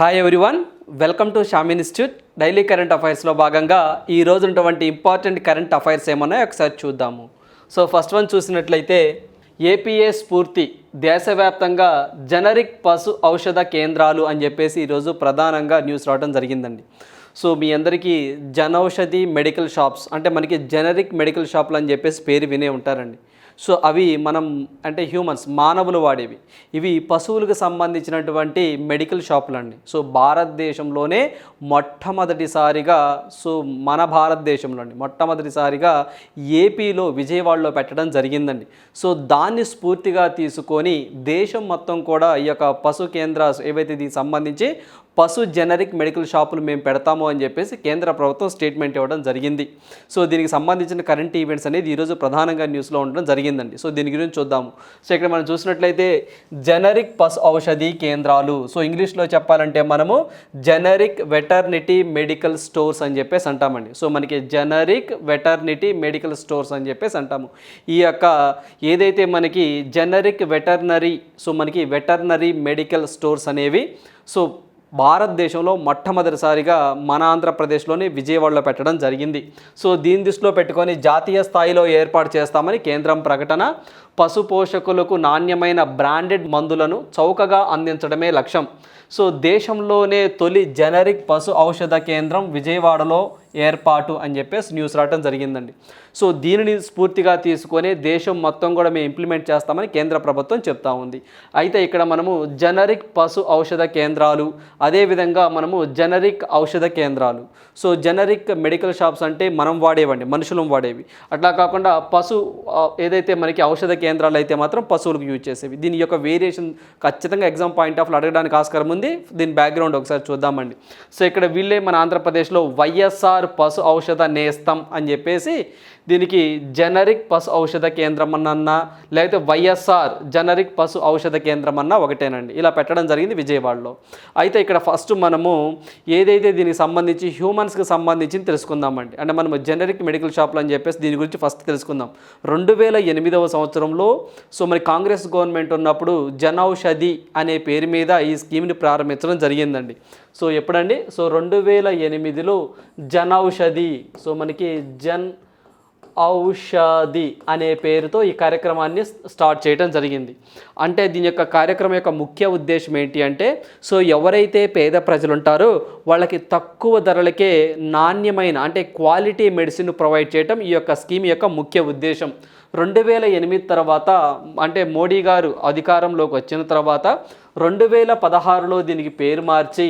Hi everyone welcome to Sham institute daily current అఫైర్స్లో భాగంగా ఈ రోజు ఉన్నటువంటి ఇంపార్టెంట్ కరెంట్ అఫైర్స్ ఏమన్నాయో ఒకసారి చూద్దాము. సో ఫస్ట్ వన్ చూసినట్లయితే ఏపీఏ స్ఫూర్తి దేశవ్యాప్తంగా జనరిక్ పశు ఔషధ కేంద్రాలు అని చెప్పేసి ఈరోజు ప్రధానంగా న్యూస్ రావడం జరిగిందండి. సో మీ అందరికీ జనౌషధి మెడికల్ షాప్స్ అంటే మనకి జనరిక్ మెడికల్ షాపులు అని చెప్పేసి పేరు వినే ఉంటారండి. సో అవి మనం అంటే హ్యూమన్స్ మానవులు వాడేవి. ఇవి పశువులకు సంబంధించినటువంటి మెడికల్ షాపులు అండి సో భారతదేశంలోనే మొట్టమొదటిసారిగా సో మన భారతదేశంలో అండి మొట్టమొదటిసారిగా ఏపీలో విజయవాడలో పెట్టడం జరిగిందండి. సో దాన్ని స్ఫూర్తిగా తీసుకొని దేశం మొత్తం కూడా ఈ యొక్క పశు కేంద్ర ఏవైతే దీనికి సంబంధించి పశు జనరిక్ మెడికల్ షాపులు మేము పెడతాము అని చెప్పేసి కేంద్ర ప్రభుత్వం స్టేట్మెంట్ ఇవ్వడం జరిగింది. సో దీనికి సంబంధించిన కరెంట్ ఈవెంట్స్ అనేది ఈరోజు ప్రధానంగా న్యూస్లో ఉండడం జరిగిందండి. సో దీని గురించి చూద్దాము. సో ఇక్కడ మనం చూసినట్లయితే జెనరిక్ పశు ఔషధి కేంద్రాలు. సో ఇంగ్లీష్లో చెప్పాలంటే మనము జనరిక్ వెటర్నిటీ మెడికల్ స్టోర్స్ అని చెప్పేసి అంటామండి. సో మనకి జనరిక్ వెటర్నిటీ మెడికల్ స్టోర్స్ అని చెప్పేసి అంటాము. ఈ యొక్క ఏదైతే మనకి జెనరిక్ వెటర్నరీ సో మనకి వెటర్నరీ మెడికల్ స్టోర్స్ అనేవి సో భారతదేశంలో మొట్టమొదటిసారిగా మన ఆంధ్రప్రదేశ్లోని విజయవాడలో పెట్టడం జరిగింది. సో దీని దృష్టిలో పెట్టుకొని జాతీయ స్థాయిలో ఏర్పాటు చేస్తామని కేంద్రం ప్రకటన పశు పోషకులకు నాణ్యమైన బ్రాండెడ్ మందులను చౌకగా అందించడమే లక్ష్యం. సో దేశంలోనే తొలి జనరిక్ పశు ఔషధ కేంద్రం విజయవాడలో ఏర్పాటు అని చెప్పేసి న్యూస్ రావడం జరిగిందండి. సో దీనిని స్ఫూర్తిగా తీసుకొని దేశం మొత్తం కూడా మేము ఇంప్లిమెంట్ చేస్తామని కేంద్ర ప్రభుత్వం చెప్తా ఉంది. అయితే ఇక్కడ మనము జనరిక్ పశు ఔషధ కేంద్రాలు అదేవిధంగా మనము జనరిక్ ఔషధ కేంద్రాలు. సో జనరిక్ మెడికల్ షాప్స్ అంటే మనం వాడేవండి మనుషులం వాడేవి. అట్లా కాకుండా పశు ఏదైతే మనకి ఔషధ కేంద్రం కేంద్రాలు అయితే మాత్రం పశువులకు యూజ్ చేసేవి. దీని యొక్క వేరియేషన్ ఖచ్చితంగా ఎగ్జామ్ పాయింట్ ఆఫ్ అడగడానికి ఆస్కారం ఉంది. దీని బ్యాక్గ్రౌండ్ ఒకసారి చూద్దామండి. సో ఇక్కడ వీళ్ళే మన ఆంధ్రప్రదేశ్లో వైఎస్ఆర్ పశు ఔషధ నేస్తం అని చెప్పేసి దీనికి జనరిక్ పశు ఔషధ కేంద్రం అన్నా లేకపోతే వైఎస్ఆర్ జనరిక్ పశు ఔషధ కేంద్రం అన్నా ఒకటేనండి. ఇలా పెట్టడం జరిగింది విజయవాడలో. అయితే ఇక్కడ ఫస్ట్ మనము ఏదైతే దీనికి సంబంధించి హ్యూమన్స్కి సంబంధించి తెలుసుకుందామండి. అంటే మనము జనరిక్ మెడికల్ షాప్లు అని చెప్పేసి దీని గురించి ఫస్ట్ తెలుసుకుందాం. రెండు వేల ఎనిమిదవ సంవత్సరంలో సో మరి కాంగ్రెస్ గవర్నమెంట్ ఉన్నప్పుడు జనౌషధి అనే పేరు మీద ఈ స్కీమ్ని ప్రారంభించడం జరిగిందండి. సో ఎప్పుడండి? సో రెండు వేల ఎనిమిదిలో జనౌషధి సో మనకి జన్ ఔషధి అనే పేరుతో ఈ కార్యక్రమాన్ని స్టార్ట్ చేయడం జరిగింది. అంటే దీని యొక్క కార్యక్రమం యొక్క ముఖ్య ఉద్దేశం ఏంటి అంటే సో ఎవరైతే పేద ప్రజలు ఉంటారో వాళ్ళకి తక్కువ ధరలకే నాణ్యమైన అంటే క్వాలిటీ మెడిసిన్ ప్రొవైడ్ చేయటం ఈ యొక్క స్కీమ్ యొక్క ముఖ్య ఉద్దేశం. రెండు వేల ఎనిమిది తర్వాత అంటే మోడీ గారు అధికారంలోకి వచ్చిన తర్వాత రెండు వేల పదహారులో దీనికి పేరు మార్చి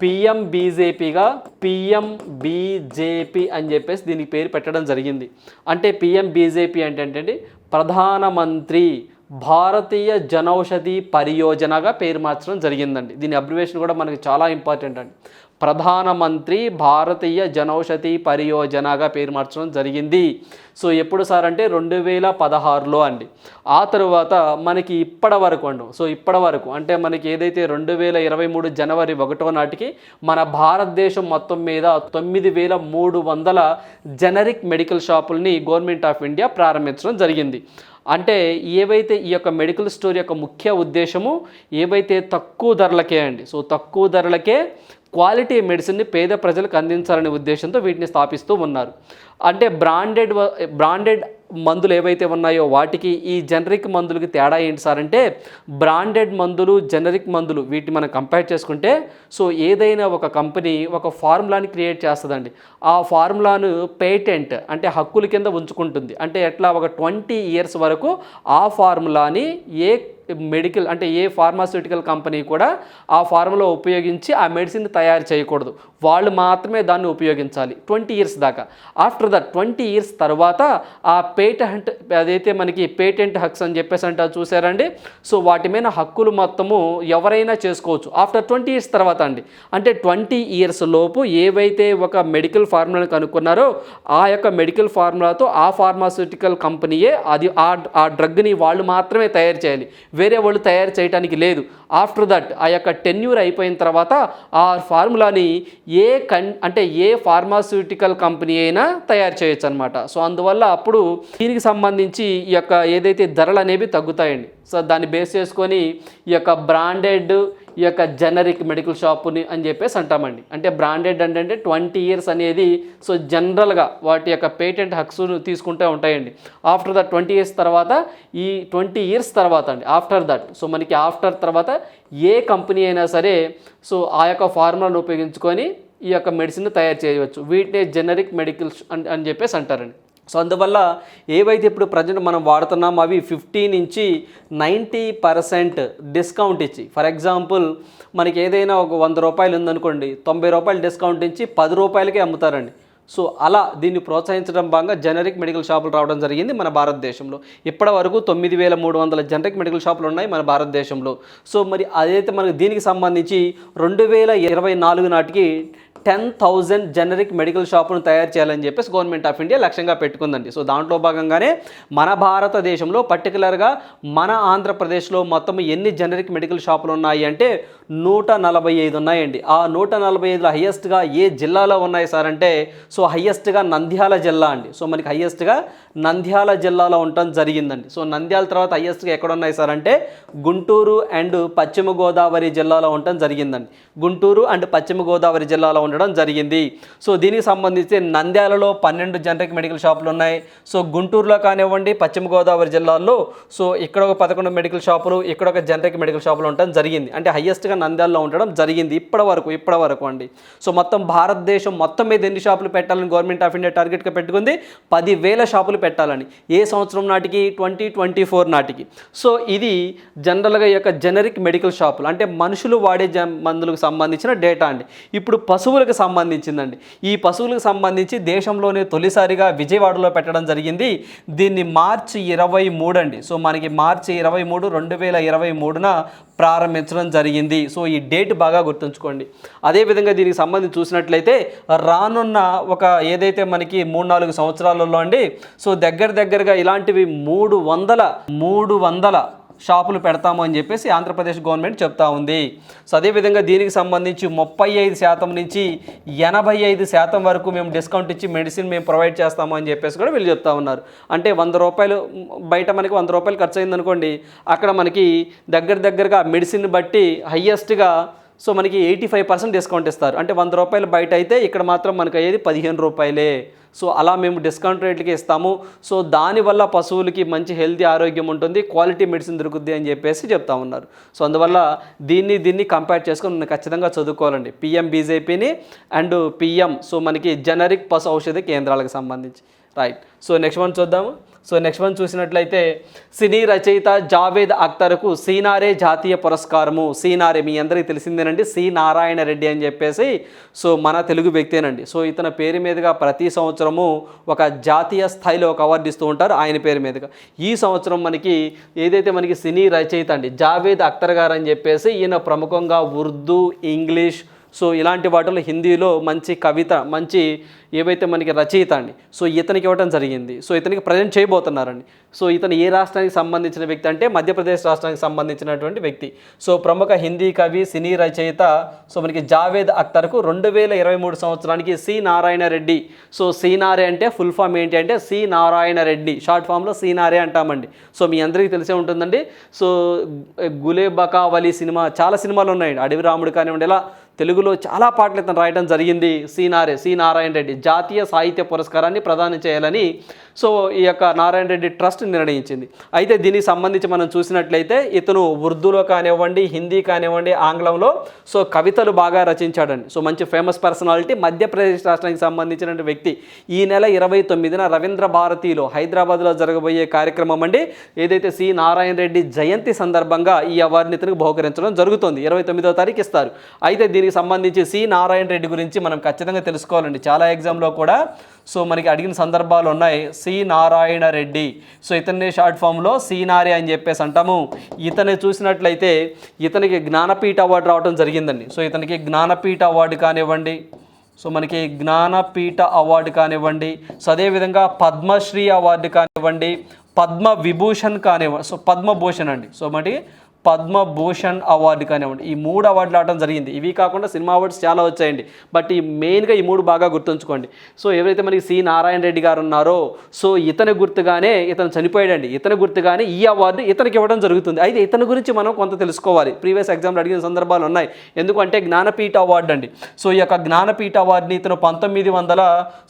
పిఎం బీజేపీగా పిఎం బీజేపీ అని చెప్పేసి దీనికి పేరు పెట్టడం జరిగింది. అంటే పిఎం బీజేపీ అంటే ఏంటంటే ప్రధానమంత్రి భారతీయ జనౌషధి పరియోజనగా పేరు మార్చడం జరిగిందండి. దీని అబ్రివేషన్ కూడా మనకి చాలా ఇంపార్టెంట్ అండి. ప్రధానమంత్రి భారతీయ జనౌషధి పరియోజనగా పేరు మార్చడం జరిగింది. సో ఎప్పుడు సార్ అంటే రెండు వేల పదహారులో అండి. ఆ తరువాత మనకి ఇప్పటి వరకు అండి. సో ఇప్పటి వరకు అంటే మనకి ఏదైతే రెండు వేల ఇరవై మూడు జనవరి ఒకటో నాటికి మన భారతదేశం మొత్తం మీద తొమ్మిది వేల మూడు వందల జనరిక్ మెడికల్ షాపుల్ని గవర్నమెంట్ ఆఫ్ ఇండియా ప్రారంభించడం జరిగింది. అంటే ఏవైతే ఈ యొక్క మెడికల్ స్టోర్ యొక్క ముఖ్య ఉద్దేశము ఏవైతే తక్కువ ధరలకే అండి. సో తక్కువ ధరలకే క్వాలిటీ మెడిసిన్ని పేద ప్రజలకు అందించాలనే ఉద్దేశంతో వీటిని స్థాపిస్తూ ఉన్నారు. అంటే బ్రాండెడ్ వ- బ్రాండెడ్ మందులు ఏవైతే ఉన్నాయో వాటికి ఈ జనరిక్ మందులకి తేడా ఏంటి సార్ అంటే బ్రాండెడ్ మందులు జనరిక్ మందులు వీటిని మనం కంపేర్ చేసుకుంటే సో ఏదైనా ఒక కంపెనీ ఒక ఫార్ములాని క్రియేట్ చేస్తుందండి. ఆ ఫార్ములాను పేటెంట్ అంటే హక్కుల కింద ఉంచుకుంటుంది. అంటే ఎట్లా ఒక ట్వంటీ ఇయర్స్ వరకు ఆ ఫార్ములాని ఏ మెడికల్ అంటే ఏ ఫార్మాస్యూటికల్ కంపెనీ కూడా ఆ ఫార్ములా ఉపయోగించి ఆ మెడిసిన్ తయారు చేయకూడదు. వాళ్ళు మాత్రమే దాన్ని ఉపయోగించాలి. ట్వంటీ ఇయర్స్ దాకా. ఆఫ్టర్ దట్ ట్వంటీ ఇయర్స్ తర్వాత ఆ పేటెంట్ అదైతే మనకి పేటెంట్ హక్స్ అని చెప్పేసి అంటారు చూసారండి సో వాటి మీద హక్కులు మొత్తము ఎవరైనా చేసుకోవచ్చు. ఆఫ్టర్ ట్వంటీ ఇయర్స్ తర్వాత అండి. అంటే ట్వంటీ ఇయర్స్ లోపు ఏవైతే ఒక మెడికల్ ఫార్ములా కనుక్కున్నారో ఆ యొక్క మెడికల్ ఫార్ములాతో ఆ ఫార్మాస్యూటికల్ కంపెనీయే అది ఆ డ్రగ్ని వాళ్ళు మాత్రమే తయారు చేయాలి. వేరే వాళ్ళు తయారు చేయడానికి లేదు. ఆఫ్టర్ దట్ ఆ యొక్క టెన్యూర్ అయిపోయిన తర్వాత ఆ ఫార్ములాని ఏ కన్ అంటే ఏ ఫార్మాస్యూటికల్ కంపెనీ అయినా తయారు చేయొచ్చు అనమాట సో అందువల్ల అప్పుడు దీనికి సంబంధించి ఈ యొక్క ఏదైతే ధరలు అనేవి తగ్గుతాయండి. సో దాన్ని బేస్ చేసుకొని ఈ యొక్క బ్రాండెడ్ ఈ యొక్క జనరిక్ మెడికల్ షాపుని అని చెప్పేసి అంటామండి. అంటే బ్రాండెడ్ అంటే ట్వంటీ ఇయర్స్ అనేది సో జనరల్గా వాటి యొక్క పేటెంట్ హక్స్ను తీసుకుంటూ ఉంటాయండి. ఆఫ్టర్ దట్ ట్వంటీ ఇయర్స్ తర్వాత ఈ ట్వంటీ ఇయర్స్ తర్వాత అండి ఆఫ్టర్ దట్ సో మనకి ఆఫ్టర్ తర్వాత ఏ కంపెనీ అయినా సరే సో ఆ యొక్క ఫార్ములాను ఉపయోగించుకొని ఈ యొక్క మెడిసిన్ తయారు చేయవచ్చు. వీటినే జనరిక్ మెడికల్ అని అని చెప్పేసి అంటారండి. సో అందువల్ల ఏవైతే ఇప్పుడు ప్రజెంట్ మనం వాడుతున్నామో అవి ఫిఫ్టీ నుంచి నైంటీ పర్సెంట్ డిస్కౌంట్ ఇచ్చి ఫర్ ఎగ్జాంపుల్ మనకి ఏదైనా ఒక వంద రూపాయలు ఉందనుకోండి తొంభై రూపాయలు డిస్కౌంట్ ఇచ్చి పది రూపాయలకే అమ్ముతారండి. సో అలా దీన్ని ప్రోత్సహించడం భాగంగా జనరిక్ మెడికల్ షాపులు రావడం జరిగింది మన భారతదేశంలో. ఇప్పటి వరకు తొమ్మిది వేల మూడు వందల జనరిక్ మెడికల్ షాపులు ఉన్నాయి మన భారతదేశంలో. సో మరి అదైతే మనకు దీనికి సంబంధించి రెండు వేల ఇరవై నాలుగు నాటికి టెన్ థౌజండ్ జనరిక్ మెడికల్ షాపును తయారు చేయాలని చెప్పేసి గవర్నమెంట్ ఆఫ్ ఇండియా లక్ష్యంగా పెట్టుకుందండి. సో దాంట్లో భాగంగానే మన భారతదేశంలో పర్టికులర్గా మన ఆంధ్రప్రదేశ్లో మొత్తం ఎన్ని జనరిక్ మెడికల్ షాపులు ఉన్నాయి అంటే నూట నలభై ఐదు ఉన్నాయండి. ఆ నూట నలభై ఐదులో హయ్యెస్ట్గా ఏ జిల్లాలో ఉన్నాయి సార్ అంటే సో హయ్యెస్ట్గా నంద్యాల జిల్లా అండి. సో మనకి హయ్యెస్ట్గా నంద్యాల జిల్లాలో ఉండటం జరిగిందండి. సో నంద్యాల తర్వాత హయ్యెస్ట్గా ఎక్కడ ఉన్నాయి సార్ అంటే గుంటూరు అండ్ పశ్చిమ గోదావరి జిల్లాలో ఉండటం జరిగిందండి. గుంటూరు అండ్ పశ్చిమ గోదావరి జిల్లాలో ఉండడం జరిగింది. సో దీనికి సంబంధించి నంద్యాలలో పన్నెండు జనరిక్ మెడికల్ షాపులు ఉన్నాయి. సో గుంటూరులో కానివ్వండి పశ్చిమ గోదావరి జిల్లాల్లో సో ఇక్కడ ఒక పదకొండు మెడికల్ షాపులు ఇక్కడ ఒక జనరిక్ మెడికల్ షాపులు ఉండడం జరిగింది. అంటే హయ్యెస్ట్గా నంద్యాలలో ఉండడం జరిగింది ఇప్పటి వరకు ఇప్పటి వరకు అండి. సో మొత్తం భారతదేశం మొత్తం మీద ఎన్ని షాపులు పెట్టాలని గవర్నమెంట్ ఆఫ్ ఇండియా టార్గెట్గా పెట్టుకుంది? పదివేల షాపులు పెట్టాలని ఏ సంవత్సరం నాటికి? ట్వంటీ ట్వంటీ ఫోర్ నాటికి. సో ఇది జనరల్గా యొక్క జనరిక్ మెడికల్ షాపులు. అంటే మనుషులు వాడే జ మందులకు సంబంధించిన డేటా అండి. ఇప్పుడు పశువులకు సంబంధించిందండి. ఈ పశువులకు సంబంధించి దేశంలోనే తొలిసారిగా విజయవాడలో పెట్టడం జరిగింది. దీన్ని మార్చి ఇరవై మూడు అండి. సో మనకి మార్చి ఇరవై మూడు రెండు వేల ఇరవై మూడున ప్రారంభించడం జరిగింది. సో ఈ డేట్ బాగా గుర్తుంచుకోండి. అదేవిధంగా దీనికి సంబంధించి చూసినట్లయితే రానున్న ఒక ఏదైతే మనకి మూడు నాలుగు సంవత్సరాలలో అండి సో సో దగ్గర దగ్గరగా ఇలాంటివి మూడు వందల మూడు వందల షాపులు పెడతాము అని చెప్పేసి ఆంధ్రప్రదేశ్ గవర్నమెంట్ చెప్తా ఉంది. సో అదేవిధంగా దీనికి సంబంధించి ముప్పై ఐదు శాతం నుంచి ఎనభై ఐదు శాతం వరకు మేము డిస్కౌంట్ ఇచ్చి మెడిసిన్ మేము ప్రొవైడ్ చేస్తాము అని చెప్పేసి కూడా వీళ్ళు చెప్తా ఉన్నారు. అంటే వంద రూపాయలు బయట మనకి వంద రూపాయలు ఖర్చు అయిందనుకోండి అక్కడ మనకి దగ్గర దగ్గరగా మెడిసిన్ బట్టి హయ్యెస్ట్గా సో మనకి ఎయిటీ ఫైవ్ పర్సెంట్ డిస్కౌంట్ ఇస్తారు. అంటే వంద రూపాయలు బయట అయితే ఇక్కడ మాత్రం మనకు అయ్యేది పదిహేను రూపాయలే. సో అలా మేము డిస్కౌంట్ రేట్లకి ఇస్తాము. సో దానివల్ల పశువులకి మంచి హెల్తీ ఆరోగ్యం ఉంటుంది క్వాలిటీ మెడిసిన్ దొరుకుద్ది అని చెప్పేసి చెప్తా ఉన్నారు. సో అందువల్ల దీన్ని దీన్ని కంపేర్ చేసుకొని మనం ఖచ్చితంగా చదువుకోవాలండి. పిఎం బీజేపీని అండ్ పిఎం సో మనకి జనరిక్ పశు ఔషధ కేంద్రాలకు సంబంధించి. రైట్. సో నెక్స్ట్ వన్ చూద్దాము. సో నెక్స్ట్ వన్ చూసినట్లయితే సినీ రచయిత జావేద్ అఖ్తర్కు సీనారే జాతీయ పురస్కారము. సీనారే మీ అందరికీ తెలిసిందేనండి. సి నారాయణ రెడ్డి అని చెప్పేసి సో మన తెలుగు వ్యక్తేనండి. సో ఇతని పేరు మీదుగా ప్రతి సంవత్సరము ఒక జాతీయ స్థాయిలో ఒక అవార్డు ఇస్తూ ఉంటారు ఆయన పేరు మీదుగా. ఈ సంవత్సరం మనకి ఏదైతే మనకి సినీ రచయిత అండి జావేద్ అఖ్తర్ గారు అని చెప్పేసి ఈయన ప్రముఖంగా ఉర్దూ ఇంగ్లీష్ సో ఇలాంటి వాటిలో హిందీలో మంచి కవిత మంచి ఏవైతే మనకి రచయిత అండి సో ఇతనికి ఇవ్వడం జరిగింది. సో ఇతనికి ప్రజెంట్ చేయబోతున్నారండి. సో ఇతను ఏ రాష్ట్రానికి సంబంధించిన వ్యక్తి అంటే మధ్యప్రదేశ్ రాష్ట్రానికి సంబంధించినటువంటి వ్యక్తి. సో ప్రముఖ హిందీ కవి సినీ రచయిత సో మనకి జావేద్ అఖ్తర్కు రెండు వేల ఇరవై మూడు సంవత్సరానికి సి నారాయణ రెడ్డి. సో సీనారే అంటే ఫుల్ ఫామ్ ఏంటి అంటే సి నారాయణ రెడ్డి. షార్ట్ ఫామ్లో సీనారే అంటామండి. సో మీ అందరికీ తెలిసే ఉంటుందండి. సో గులేబకావలి సినిమా చాలా సినిమాలు ఉన్నాయండి. అడవి రాముడు కానివ్వండి ఇలా తెలుగులో చాలా పాటలు ఇతను రాయడం జరిగింది. సీనారే సి నారాయణ రెడ్డి జాతీయ సాహిత్య పురస్కారాన్ని ప్రదానం చేయాలని సో ఈ యొక్క నారాయణ రెడ్డి ట్రస్ట్ నిర్ణయించింది. అయితే దీనికి సంబంధించి మనం చూసినట్లయితే ఇతను ఉర్దూలో కానివ్వండి హిందీ కానివ్వండి ఆంగ్లంలో సో కవితలు బాగా రచించాడండి. సో మంచి ఫేమస్ పర్సనాలిటీ మధ్యప్రదేశ్ రాష్ట్రానికి సంబంధించిన వ్యక్తి. ఈ నెల ఇరవై తొమ్మిదిన రవీంద్ర భారతిలో హైదరాబాద్లో జరగబోయే కార్యక్రమం అండి. ఏదైతే సి నారాయణ రెడ్డి జయంతి సందర్భంగా ఈ అవార్డుని ఇతనికి బహుకరించడం జరుగుతుంది. ఇరవై తొమ్మిదో తారీఖు ఇస్తారు. అయితే దీనికి సంబంధించి సి నారాయణ రెడ్డి గురించి మనం ఖచ్చితంగా తెలుసుకోవాలండి. చాలా ఎగ్జామ్లో కూడా సో మనకి అడిగిన సందర్భాలు ఉన్నాయి. సి నారాయణ రెడ్డి. సో ఇతన్ని షార్ట్ ఫామ్లో సీనారి అని చెప్పేసి అంటాము. ఇతని చూసినట్లయితే ఇతనికి జ్ఞానపీఠ అవార్డు రావడం జరిగిందండి. సో ఇతనికి జ్ఞానపీఠ అవార్డు కానివ్వండి సో మనకి జ్ఞానపీఠ అవార్డు కానివ్వండి సో అదేవిధంగా పద్మశ్రీ అవార్డు కానివ్వండి పద్మ విభూషణ్ కానివ్వండి సో పద్మభూషణ్ అండి. సో మనకి పద్మభూషణ్ అవార్డు కానివ్వండి. ఈ మూడు అవార్డులు రావడం జరిగింది. ఇవి కాకుండా సినిమా అవార్డ్స్ చాలా వచ్చాయండి. బట్ ఈ మెయిన్గా ఈ మూడు బాగా గుర్తుంచుకోండి. సో ఎవరైతే మనకి సి నారాయణ రెడ్డి గారు ఉన్నారో సో ఇతని గుర్తుగానే ఇతను చనిపోయాడండి. ఇతని గుర్తుగానే ఈ అవార్డు ఇతనికి ఇవ్వడం జరుగుతుంది. అయితే ఇతని గురించి మనం కొంత తెలుసుకోవాలి. ప్రీవియస్ ఎగ్జామ్లు అడిగిన సందర్భాలు ఉన్నాయి. ఎందుకంటే జ్ఞానపీఠ అవార్డు అండి. సో ఈ యొక్క జ్ఞానపీఠ అవార్డుని ఇతను పంతొమ్మిది వందల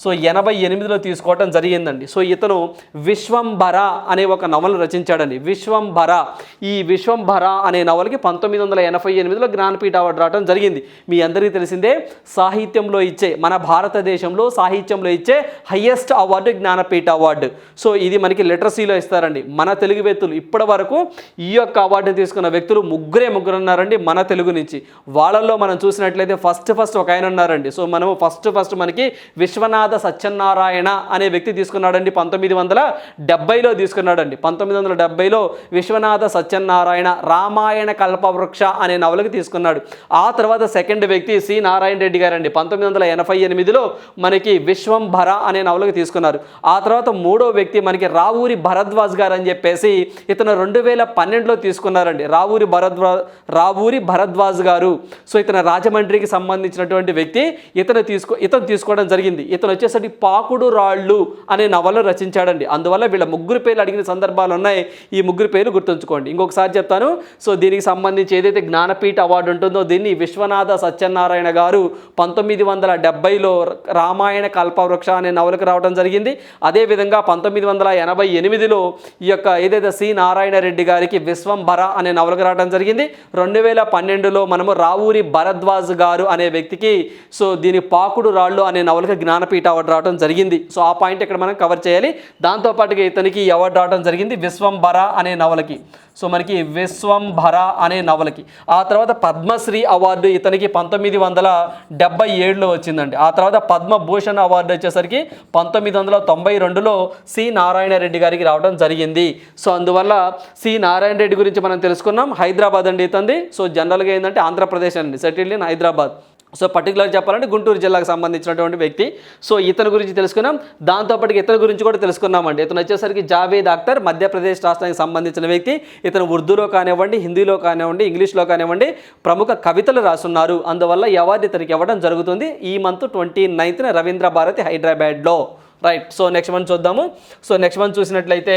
సో ఎనభై ఎనిమిదిలో తీసుకోవడం జరిగిందండి. సో ఇతను విశ్వంభర అనే ఒక నవలను రచించాడండి. విశ్వంభర. ఈ విశ్వంభర అనే నవలకి పంతొమ్మిది వందల ఎనభై ఎనిమిదిలో జ్ఞానపీఠ అవార్డు రావడం జరిగింది. మీ అందరికీ తెలిసిందే సాహిత్యంలో ఇచ్చే మన భారతదేశంలో సాహిత్యంలో ఇచ్చే highest award Jnanpith award. So ఇది మనకి లిటరసీలో ఇస్తారండి. మన తెలుగు వ్యక్తులు ఇప్పటి వరకు ఈ యొక్క అవార్డుని తీసుకున్న వ్యక్తులు ముగ్గురే ముగ్గురు ఉన్నారండి మన తెలుగు నుంచి. వాళ్ళల్లో మనం చూసినట్లయితే ఫస్ట్ ఫస్ట్ ఒక ఆయన ఉన్నారండి. సో మనము ఫస్ట్ ఫస్ట్ మనకి విశ్వనాథ సత్యనారాయణ అనే వ్యక్తి తీసుకున్నాడండి పంతొమ్మిది వందల డెబ్బైలో తీసుకున్నాడండి. పంతొమ్మిది వందల డెబ్బైలో విశ్వనాథ సత్యనారాయణ రామాయణ కల్పవృక్ష అనే నవలకి తీసుకున్నాడు. ఆ తర్వాత సెకండ్ వ్యక్తి సి. నారాయణ రెడ్డి గారండి. పంతొమ్మిది వందల ఎనభై ఎనిమిదిలో మనకి విశ్వంభర అనే నవలకి తీసుకున్నారు. ఆ తర్వాత మూడో వ్యక్తి మనకి రావూరి భరద్వాజ్ గారు అని చెప్పేసి ఇతను రెండు వేల పన్నెండులో తీసుకున్నారండి. రావూరి భరద్వా రావూరి భరద్వాజ్ గారు. సో ఇతను రాజమండ్రికి సంబంధించినటువంటి వ్యక్తి. ఇతను తీసుకో ఇతను తీసుకోవడం జరిగింది. ఇతను వచ్చేసరికి పాకుడు రాళ్ళు అనే నవలను రచించాడండి. అందువల్ల వీళ్ళ ముగ్గురు పేర్లు అడిగిన సందర్భాలు ఉన్నాయి ఈ ముగ్గురు పేర్లు గుర్తుంచుకోండి. ఇంకొకసారి చెప్తాను. సో దీనికి సంబంధించి ఏదైతే జ్ఞానపీఠ అవార్డు ఉంటుందో దీన్ని విశ్వనాథ సత్యనారాయణ గారు పంతొమ్మిది వందల డెబ్బైలో రామాయణ కల్పవృక్ష అనే నవలకు రావడం జరిగింది. అదేవిధంగా పంతొమ్మిది వందల ఎనభై ఎనిమిదిలో ఈ యొక్క ఏదైతే సి. నారాయణ రెడ్డి గారికి విశ్వంభర అనే నవలకు రావడం జరిగింది. రెండు వేల పన్నెండులో మనము రావూరి భరద్వాజ్ గారు అనే వ్యక్తికి సో దీని పాకుడు రాళ్ళు అనే నవలకు జ్ఞానపీఠ అవార్డు రావడం జరిగింది. సో ఆ పాయింట్ ఇక్కడ మనం కవర్ చేయాలి. దాంతోపాటుగా ఇతనికి అవార్డు రావడం జరిగింది విశ్వంభర అనే నవలకి. సో మనకి విశ్వ విశ్వంభర అనే నవలకి. ఆ తర్వాత పద్మశ్రీ అవార్డు ఇతనికి పంతొమ్మిది వందల డెబ్బై ఏడులో వచ్చిందండి. ఆ తర్వాత పద్మభూషణ్ అవార్డు వచ్చేసరికి పంతొమ్మిది వందల తొంభై రెండులో సి. నారాయణ రెడ్డి గారికి రావడం జరిగింది. సో అందువల్ల సి. నారాయణ రెడ్డి గురించి మనం తెలుసుకున్నాం. హైదరాబాద్ అండి ఇతంది. సో జనరల్గా ఏంటంటే ఆంధ్రప్రదేశ్ అండి. Settled in Hyderabad. So particular చెప్పాలంటే గుంటూరు జిల్లాకు సంబంధించినటువంటి వ్యక్తి. సో ఇతని గురించి తెలుసుకున్నాం. దాంతోపాటు ఇతని గురించి కూడా తెలుసుకున్నామండి. ఇతను వచ్చేసరికి జావేద్ అఖ్తర్ మధ్యప్రదేశ్ రాష్ట్రానికి సంబంధించిన వ్యక్తి. ఇతను ఉర్దూలో కానివ్వండి హిందీలో కానివ్వండి ఇంగ్లీష్లో కానివ్వండి ప్రముఖ కవితలు రాసున్నారు. అందువల్ల అవార్డు ఇతనికి ఇవ్వడం జరుగుతుంది. ఈ మంత్ ట్వంటీ నైన్త్న రవీంద్ర భారతి హైదరాబాద్లో. రైట్ సో నెక్స్ట్ మంత్ చూద్దాము. సో నెక్స్ట్ మంత్ చూసినట్లయితే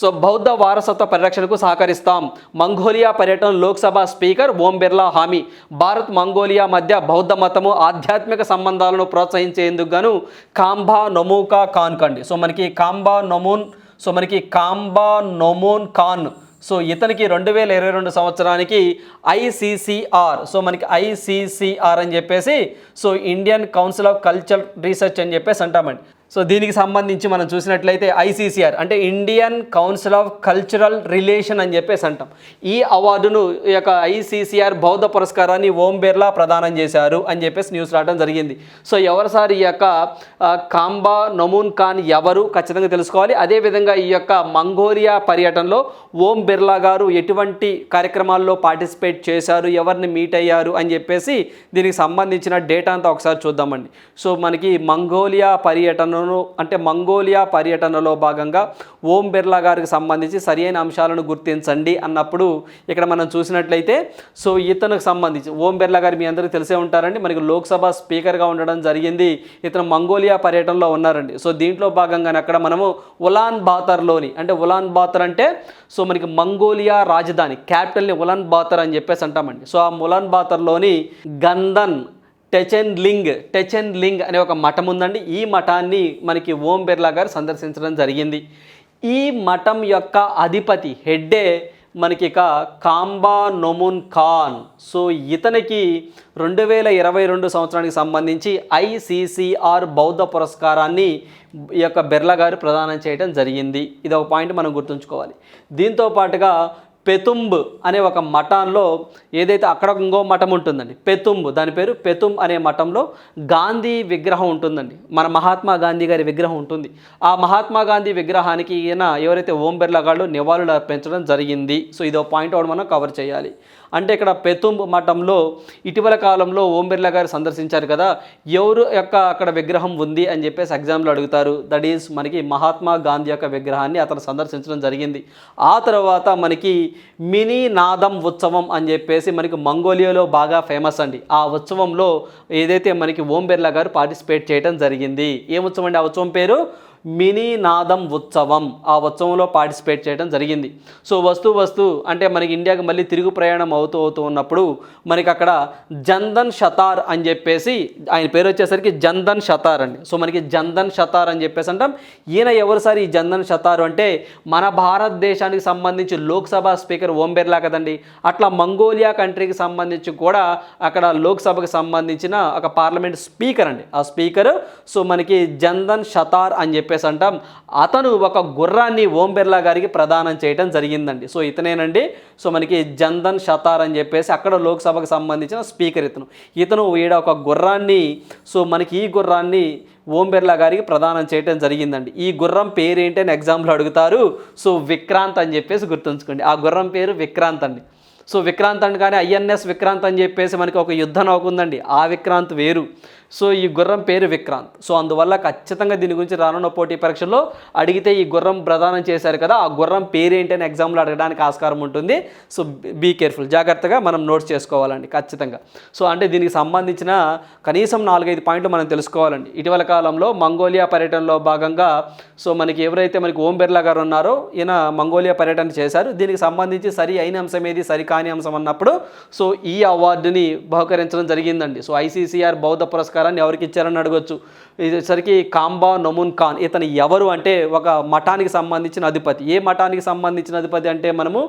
సో బౌద్ధ వారసత్వ పరిరక్షణకు సహకరిస్తాం. మంగోలియా పర్యటన లోక్సభ స్పీకర్ ఓం బిర్లా హామీ. భారత్ మంగోలియా మధ్య బౌద్ధ మతము ఆధ్యాత్మిక సంబంధాలను ప్రోత్సహించేందుకు గాను కాంబా నొమూకా ఖాన్ కండి. సో మనకి కాంబా నొమూన్ సో మనకి కాంబా నొమూన్ ఖాన్. సో ఇతనికి రెండు వేల ఇరవై రెండు సంవత్సరానికి ఐసీసీఆర్ సో మనకి ఐసీసీఆర్ అని చెప్పేసి so Indian council of culture research అని చెప్పేసి అంటామండి. సో దీనికి సంబంధించి మనం చూసినట్లయితే ఐసీసీఆర్ అంటే Indian council of cultural relation అని చెప్పేసి అంటాం. ఈ అవార్డును ఈ యొక్క ఐసీసీఆర్ బౌద్ధ పురస్కారాన్ని ఓం బిర్లా ప్రదానం చేశారు అని చెప్పేసి న్యూస్ రావడం జరిగింది. సో ఎవరు సార్ ఈ యొక్క కాంబా నమూన్ ఖాన్ ఎవరు ఖచ్చితంగా తెలుసుకోవాలి. అదేవిధంగా ఈ యొక్క మంగోలియా పర్యటనలో ఓం బిర్లా గారు ఎటువంటి కార్యక్రమాల్లో పార్టిసిపేట్ చేశారు ఎవరిని మీట్ అయ్యారు అని చెప్పేసి దీనికి సంబంధించిన డేటా అంతా ఒకసారి చూద్దామండి. సో మనకి మంగోలియా పర్యటన పర్యటనను అంటే మంగోలియా పర్యటనలో భాగంగా ఓం బిర్లా గారికి సంబంధించి సరియైన అంశాలను గుర్తించండి అన్నప్పుడు ఇక్కడ మనం చూసినట్లయితే సో ఇతనికి సంబంధించి ఓం బిర్లా గారు మీ అందరికీ తెలిసే ఉంటారండి. మనకి లోక్సభ స్పీకర్గా ఉండడం జరిగింది. ఇతను మంగోలియా పర్యటనలో ఉన్నారండి. సో దీంట్లో భాగంగానే అక్కడ మనము ఉలాన్ బాతర్లోని అంటే ఉలాన్ బాతర్ అంటే సో మనకి మంగోలియా రాజధాని క్యాపిటల్ని ఉలాన్ బాతర్ అని చెప్పేసి అంటామండి. సో ఆ ఉలాన్ బాతర్లోని గంధన్ టెచెన్ లింగ్ టెచెన్ లింగ్ అనే ఒక మఠం ఉందండి. ఈ మఠాన్ని మనకి ఓం బిర్లా గారు సందర్శించడం జరిగింది. ఈ మఠం యొక్క అధిపతి హెడ్డే మనకి ఇక కాంబా నొమున్ ఖాన్. సో ఇతనికి రెండు వేల ఇరవై రెండు సంవత్సరానికి సంబంధించి ఐసీసీఆర్ బౌద్ధ పురస్కారాన్ని ఈ యొక్క బిర్లా గారు ప్రదానం చేయడం జరిగింది. ఇది ఒక పాయింట్ మనం గుర్తుంచుకోవాలి. దీంతో పాటుగా పెతుంబ్ అనే ఒక మఠంలో ఏదైతే అక్కడ ఇంకో మఠం ఉంటుందండి పెతుంబ్ దాని పేరు పెతుంబ్ అనే మఠంలో గాంధీ విగ్రహం ఉంటుందండి. మన మహాత్మా గాంధీ గారి విగ్రహం ఉంటుంది. ఆ మహాత్మా గాంధీ విగ్రహానికి ఈయన ఎవరైతే ఓం బిర్లా గాళ్ళు నివాళులు అర్పించడం జరిగింది. సో ఇదో పాయింట్ అవుట్ మనం కవర్ చేయాలి. అంటే ఇక్కడ పెతుంబ్ మఠంలో ఇటీవల కాలంలో ఓం బిర్లా గారు సందర్శించారు కదా ఎవరు యొక్క అక్కడ విగ్రహం ఉంది అని చెప్పేసి ఎగ్జామ్లో అడుగుతారు. దట్ ఈస్ మనకి మహాత్మా గాంధీ యొక్క విగ్రహాన్ని అతను సందర్శించడం జరిగింది. ఆ తర్వాత మనకి మినీ నాదం ఉత్సవం అని చెప్పేసి మనకి మంగోలియాలో బాగా ఫేమస్ అండి. ఆ ఉత్సవంలో ఏదైతే మనకి ఓం బిర్లా గారు పార్టిసిపేట్ చేయడం జరిగింది. ఏం ఉత్సవం అండి? ఆ ఉత్సవం పేరు మినీ నాదం ఉత్సవం ఆ ఉత్సవంలో పార్టిసిపేట్ చేయడం జరిగింది. సో వస్తూ వస్తూ అంటే మనకి ఇండియాకి మళ్ళీ తిరుగు ప్రయాణం అవుతూ అవుతూ ఉన్నప్పుడు మనకి అక్కడ జన్ధన్ షతార్ అని చెప్పేసి ఆయన పేరు వచ్చేసరికి జన్ధన్ షతార్ అండి. సో మనకి జన్ధన్ షతార్ అని చెప్పేసి అంటాం. ఈయన ఎవరు సార్ ఈ జన్ధన్ షతార్ అంటే మన భారతదేశానికి సంబంధించి లోక్సభ స్పీకర్ ఓం బిర్లా కదండి. అట్లా మంగోలియా కంట్రీకి సంబంధించి కూడా అక్కడ లోక్సభకు సంబంధించిన ఒక పార్లమెంట్ స్పీకర్ అండి. ఆ స్పీకర్ సో మనకి జన్ధన్ షతార్ అని చెప్పి చెప్పేసి అంటాం అతను ఒక గుర్రాన్ని ఓం బిర్లా గారికి ప్రదానం చేయడం జరిగిందండి. సో ఇతనేనండి సో మనకి జన్ధన్ షతార్ అని చెప్పేసి అక్కడ లోక్సభకు సంబంధించిన స్పీకర్ ఇతను. ఇతను ఈడ ఒక గుర్రాన్ని సో మనకి ఈ గుర్రాన్ని ఓం బిర్లా గారికి ప్రదానం చేయడం జరిగిందండి. ఈ గుర్రం పేరు ఏంటి అని ఎగ్జామ్లో అడుగుతారు. సో విక్రాంత్ అని చెప్పేసి గుర్తుంచుకోండి. ఆ గుర్రం పేరు విక్రాంత్ అండి. సో విక్రాంత్ అని కానీ ఐఎన్ఎస్ విక్రాంత్ అని చెప్పేసి మనకి ఒక యుద్ధ నౌక ఉందండి. ఆ విక్రాంత్ వేరు. సో ఈ గుర్రం పేరు విక్రాంత్. సో అందువల్ల ఖచ్చితంగా దీని గురించి రానున్న పోటీ పరీక్షల్లో అడిగితే ఈ గుర్రం ప్రదానం చేశారు కదా ఆ గుర్రం పేరేంటి అని ఎగ్జామ్లో అడగడానికి ఆస్కారం ఉంటుంది. So be careful. జాగ్రత్తగా మనం నోట్స్ చేసుకోవాలండి ఖచ్చితంగా. సో అంటే దీనికి సంబంధించిన కనీసం నాలుగైదు పాయింట్లు మనం తెలుసుకోవాలండి. ఇటీవల కాలంలో మంగోలియా పర్యటనలో భాగంగా సో మనకి ఎవరైతే మనకి ఓం బిర్లా గారు ఉన్నారో ఈయన మంగోలియా పర్యటన చేశారు. దీనికి సంబంధించి సరి అయిన అంశం ఏది సరికా కాని అంశం అన్నప్పుడు సో ఈ అవార్డుని బహుకరించడం జరిగిందండి. సో ఐసీసీఆర్ బౌద్ధ పురస్కారాన్ని ఎవరికి ఇచ్చారని అడగొచ్చు. ఇదేసరికి కాంబా నొమున్ ఖాన్ ఇతను ఎవరు అంటే ఒక మఠానికి సంబంధించిన అధిపతి. ఏ మఠానికి సంబంధించిన అధిపతి అంటే మనము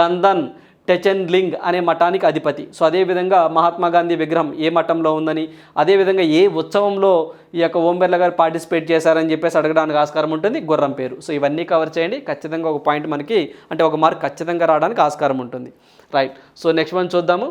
గంధన్. టెచెన్లింగ్ అనే మఠానికి అధిపతి. సో అదేవిధంగా మహాత్మా గాంధీ విగ్రహం ఏ మఠంలో ఉందని అదేవిధంగా ఏ ఉత్సవంలో ఈ యొక్క ఓం బిర్లా గారు పార్టిసిపేట్ చేశారని చెప్పేసి అడగడానికి ఆస్కారం ఉంటుంది గుర్రం పేరు. సో ఇవన్నీ కవర్ చేయండి. ఖచ్చితంగా ఒక పాయింట్ మనకి అంటే ఒక మార్క్ ఖచ్చితంగా రావడానికి ఆస్కారం ఉంటుంది. రైట్ సో నెక్స్ట్ వన్ చూద్దాము.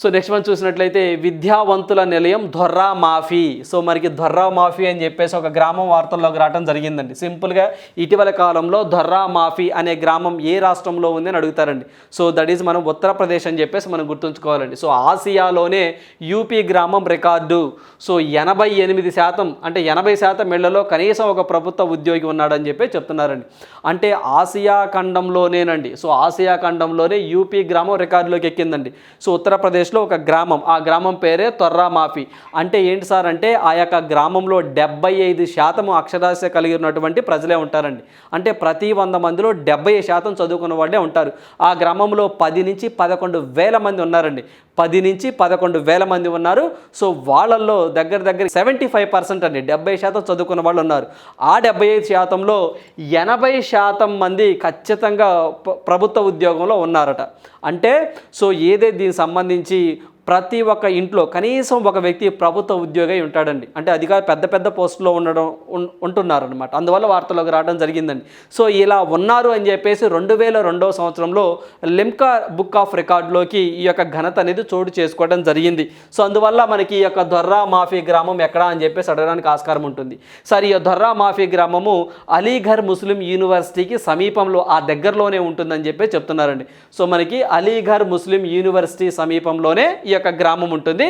సో నెక్స్ట్ వన్ చూసినట్లయితే విద్యావంతుల నిలయం ధొర్రా మాఫీ. సో మనకి ధొర్రా మాఫీ అని చెప్పేసి ఒక గ్రామం వార్తల్లోకి రావడం జరిగిందండి. సింపుల్గా ఇటీవల కాలంలో ధొర్రా మాఫీ అనే గ్రామం ఏ రాష్ట్రంలో ఉంది అని అడుగుతారండి. సో దట్ ఈజ్ మనం ఉత్తరప్రదేశ్ అని చెప్పేసి మనం గుర్తుంచుకోవాలండి. సో ఆసియాలోనే యూపీ గ్రామం రికార్డు. సో ఎనభై ఎనిమిది శాతం అంటే ఎనభై శాతం ఇళ్ళలో కనీసం ఒక ప్రభుత్వ ఉద్యోగి ఉన్నాడని చెప్పి చెప్తున్నారండి. అంటే ఆసియా ఖండంలోనేనండి. సో ఆసియా ఖండంలోనే యూపీ గ్రామం రికార్డులోకి ఎక్కిందండి. సో ఉత్తరప్రదేశ్లో ఒక గ్రామం. ఆ గ్రామం పేరే తొర్రా మాఫీ. అంటే ఏంటి సార్ అంటే ఆ యొక్క గ్రామంలో డెబ్బై ఐదు శాతం అక్షరాస్య కలిగి ఉన్నటువంటి ప్రజలే ఉంటారండి. అంటే ప్రతి వంద మందిలో డెబ్బై శాతం చదువుకున్న వాళ్ళే ఉంటారు. ఆ గ్రామంలో పది నుంచి పదకొండు వేల మంది ఉన్నారండి. పది నుంచి పదకొండు వేల మంది ఉన్నారు. సో వాళ్ళల్లో దగ్గర దగ్గర సెవెంటీ ఫైవ్ పర్సెంట్ అండి డెబ్బై శాతం చదువుకున్న వాళ్ళు ఉన్నారు. ఆ డెబ్బై ఐదు శాతంలో ఎనభై శాతం మంది ఖచ్చితంగా ప్రభుత్వ ఉద్యోగంలో ఉన్నారట. అంటే సో ఏదే దీనికి సంబంధించి ప్రతి ఒక్క ఇంట్లో కనీసం ఒక వ్యక్తి ప్రభుత్వ ఉద్యోగి ఉంటాడండి. అంటే అదిగా పెద్ద పెద్ద పోస్టులో ఉండడం ఉంటున్నారనమాట అందువల్ల వార్తలోకి రావడం జరిగిందండి. సో ఇలా ఉన్నారు అని చెప్పేసి రెండు వేల రెండవ సంవత్సరంలో లిమ్కా బుక్ ఆఫ్ రికార్డులోకి ఈ యొక్క ఘనత అనేది చోటు చేసుకోవడం జరిగింది. సో అందువల్ల మనకి ఈ యొక్క దొర్రా మాఫీ గ్రామం ఎక్కడా అని చెప్పేసి అడగడానికి ఆస్కారం ఉంటుంది. సరే ఈ దొర్రా మాఫీ గ్రామము అలీఘర్ ముస్లిం యూనివర్సిటీకి సమీపంలో ఆ దగ్గరలోనే ఉంటుందని చెప్పి చెప్తున్నారండి. సో మనకి అలీఘర్ ముస్లిం యూనివర్సిటీ సమీపంలోనే ఈ యొక్క గ్రామం ఉంటుంది.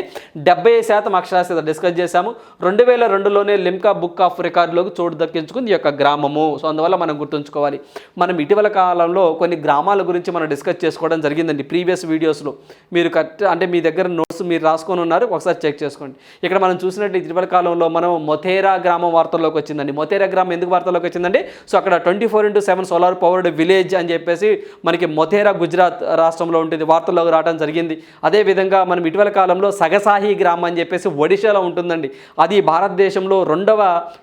డెబ్బై శాతం అక్షరాస్యత డిస్కస్ చేశాము. రెండు వేల రెండులోనే లిమ్కా బుక్ ఆఫ్ రికార్డులోకి చోటు దక్కించుకుంది ఈ యొక్క గ్రామము. సో అందువల్ల మనం గుర్తుంచుకోవాలి. మనం ఇటీవల కాలంలో కొన్ని గ్రామాల గురించి మనం డిస్కస్ చేసుకోవడం జరిగిందండి ప్రీవియస్ వీడియోస్లో మీరు కరెక్ట్ అంటే మీ దగ్గర నోట్స్ మీరు రాసుకొని ఉన్నారు ఒకసారి చెక్ చేసుకోండి. ఇక్కడ మనం చూసినట్టు ఇటీవల కాలంలో మనం మొతేరా గ్రామం వార్తల్లోకి వచ్చిందండి. మొతేరా గ్రామం ఎందుకు వార్తల్లోకి వచ్చిందండి సో అక్కడ twenty four into seven solar powered village అని చెప్పేసి మనకి మొతేరా గుజరాత్ రాష్ట్రంలో ఉంటుంది. వార్తల్లోకి రావడం జరిగింది. అదేవిధంగా మనం ఇటీవల కాలంలో సగసాహి గ్రామం అని చెప్పేసి ఒడిశాలో ఉంటుందండి. అది భారతదేశంలో రెండవ